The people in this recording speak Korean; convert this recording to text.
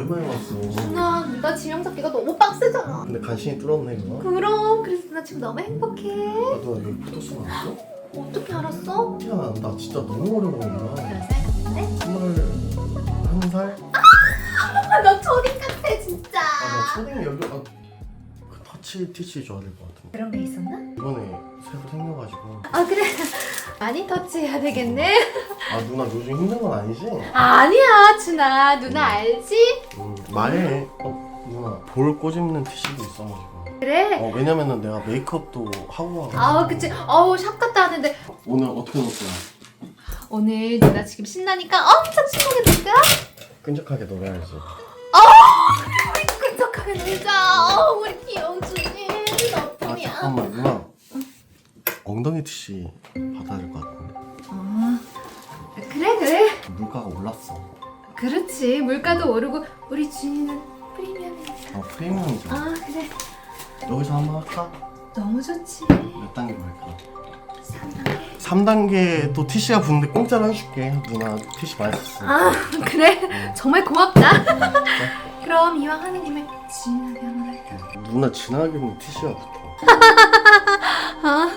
오랜만에 봤어. 누나 누나 지명 잡기가 너무 빡세잖아 근데 간신히 뚫었네 그거. 그럼 그래서 나 지금 너무 행복해 나도 여기 붙었어 나왔어? 어떻게 알았어? 야, 나 진짜 너무 어려 보인다. 몇살 같은데? 스물 한 살? 아 너 초딩 같아 진짜 아, 나 초딩 여기 아, 그 터치 티치 줘야 될 것 같은데. 그런 게 있었나? 이번에 새로 생겨가지고. 아 그래 많이 터치해야 되겠네 아 누나 요즘 힘든 건 아니지? 아니야 준아 누나 알지? 음, 말해. 어, 누나 볼 꼬집는 티슈도 있어가지고. 그래 어 왜냐면은 내가 메이크업도 하고 와가지고. 아우 그치 어우 샵 갔다 왔는데 오늘 어떻게 놀 거야? 오늘 누나 지금 신나니까 엄청 신나게 놀까? 끈적하게 놀아야지. 끈적하게 놀자 어, 우리 귀여운 준이 아 너뿐이야 잠깐만 누나. 엉덩이 티슈 받아야 될 것 같은데. 어, 그래 그래 물가가 올랐어. 그렇지 물가도 오르고 우리 준이는 프리미엄이니까 아 프리미엄이죠. 아 그래 여기서 한번 할까? 너무 좋지 몇 단계로 할까? 3단계 3단계 또 티슈가 붙는데 공짜로 해줄게. 누나 티슈 많이 썼어. 아 그래 정말 고맙다 그럼 이왕 하는 김에 진하게 한번 할까 누나 진하게는 티슈가 붙어. 아